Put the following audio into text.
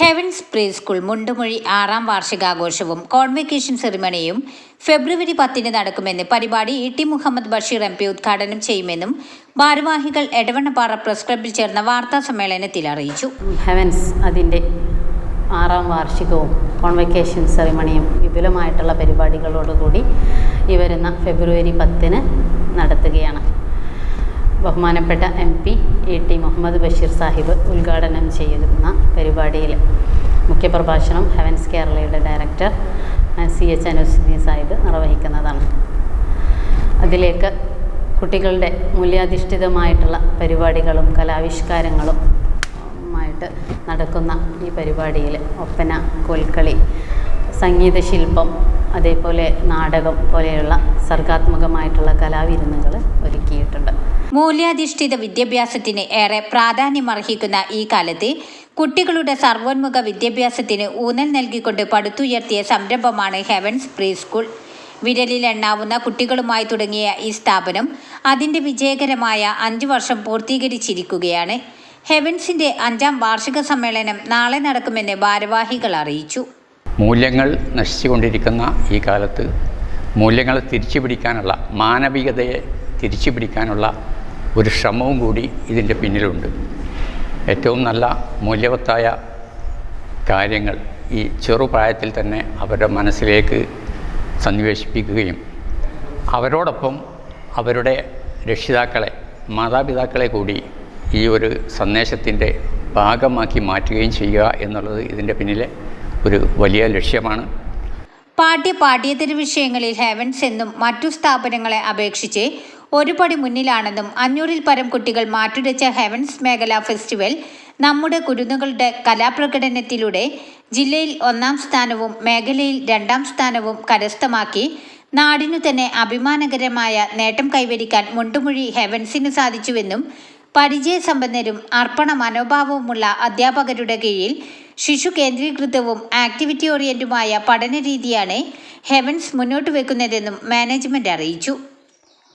Pre school Mundumuzhi ആറാം വാർഷികാഘോഷവും convocation സെറിമണിയും ഫെബ്രുവരി പത്തിന് നടക്കുമെന്ന് പരിപാടി E T Muhammad Basheer M P ഉദ്ഘാടനം ചെയ്യുമെന്നും ഭാരവാഹികൾ എടവണ്ണപ്പാറ പ്രസ് ക്ലബിൽ ചേർന്ന വാർത്താ സമ്മേളനത്തിൽ അറിയിച്ചു. ഹെവൻസ് അതിന്റെ ആറാം വാർഷികവും കോൺവെക്കേഷൻ സെറിമണിയും വിപുലമായിട്ടുള്ള പരിപാടികളോടുകൂടി ഈ വരുന്ന ഫെബ്രുവരി പത്തിന് നടത്തുകയാണ്. ബഹുമാനപ്പെട്ട M P E T Muhammad Basheer Sahib ഉദ്ഘാടനം ചെയ്യുന്ന പരിപാടിയിൽ. മുഖ്യപ്രഭാഷണം ഹെവൻസ് കേരളയുടെ director C. H. Anusuddin Sahib നിർവഹിക്കുന്നതാണ്. അതിലേക്ക് കുട്ടികളുടെ മൂല്യാധിഷ്ഠിതമായിട്ടുള്ള പരിപാടികളും കലാവിഷ്കാരങ്ങളും ആയിട്ട് നടക്കുന്ന ഈ പരിപാടിയിൽ ഒപ്പന കോൽക്കളി സംഗീതശില്പം അതേപോലെ നാടകം പോലെയുള്ള സർഗാത്മകമായിട്ടുള്ള കലാവിരുന്നുകൾ ഒരുക്കിയിട്ടുണ്ട്. മൂല്യാധിഷ്ഠിത വിദ്യാഭ്യാസത്തിന് ഏറെ പ്രാധാന്യമർഹിക്കുന്ന ഈ കാലത്ത് കുട്ടികളുടെ സർവോന്മുഖ വിദ്യാഭ്യാസത്തിന് ഊന്നൽ നൽകിക്കൊണ്ട് പടുത്തുയർത്തിയ സംരംഭമാണ് ഹെവൻസ് പ്രീ സ്കൂൾ വിരലിൽ എണ്ണാവുന്ന കുട്ടികളുമായി തുടങ്ങിയ ഈ സ്ഥാപനം അതിന്റെ വിജയകരമായ അഞ്ചു വർഷം പൂർത്തീകരിച്ചിരിക്കുകയാണ്. ഹെവൻസിന്റെ അഞ്ചാം വാർഷിക സമ്മേളനം നാളെ നടക്കുമെന്ന് ഭാരവാഹികൾ അറിയിച്ചു. മൂല്യങ്ങൾ നശിച്ചുകൊണ്ടിരിക്കുന്ന ഈ കാലത്ത് മൂല്യങ്ങളെ തിരിച്ചു പിടിക്കാനുള്ള മാനവികതയെ തിരിച്ചു പിടിക്കാനുള്ള ഒരു ശ്രമവും കൂടി ഇതിന്റെ പിന്നിലുണ്ട്. ഏറ്റവും നല്ല മൂല്യവത്തായ കാര്യങ്ങൾ ഈ ചെറുപ്രായത്തിൽ തന്നെ അവരുടെ മനസ്സിലേക്ക് സന്നിവേശിപ്പിക്കുകയും അവരോടൊപ്പം അവരുടെ രക്ഷിതാക്കളെ മാതാപിതാക്കളെ കൂടി ഈ ഒരു സന്ദേശത്തിന്റെ ഭാഗമാക്കി മാറ്റുകയും ചെയ്യുക എന്നുള്ളത് ഇതിന്റെ പിന്നിലെ ഒരു വലിയ ലക്ഷ്യമാണ്. പാഠ്യ പാഠ്യേതര വിഷയങ്ങളിൽ ഹെവൻസ് എന്നും മറ്റു സ്ഥാപനങ്ങളെ അപേക്ഷിച്ച് ഒരു പടി മുന്നിലാണെന്നും അഞ്ഞൂറിൽ പരം കുട്ടികൾ മാറ്റുരച്ച ഹെവൻസ് മേഖല ഫെസ്റ്റിവൽ നമ്മുടെ കുരുന്നുകളുടെ കലാപ്രകടനത്തിലൂടെ ജില്ലയിൽ ഒന്നാം സ്ഥാനവും മേഖലയിൽ രണ്ടാം സ്ഥാനവും കരസ്ഥമാക്കി നാടിനു തന്നെ അഭിമാനകരമായ നേട്ടം കൈവരിക്കാൻ മുണ്ടുമൊഴി ഹെവൻസിന് സാധിച്ചുവെന്നും പരിചയസമ്പന്നരും അർപ്പണ മനോഭാവവുമുള്ള അധ്യാപകരുടെ കീഴിൽ ശിശു കേന്ദ്രീകൃതവും ആക്ടിവിറ്റി ഓറിയന്റുമായ പഠന രീതിയാണ് ഹെവൻസ് മുന്നോട്ട് വെക്കുന്നതെന്നും മാനേജ്മെന്റ് അറിയിച്ചു.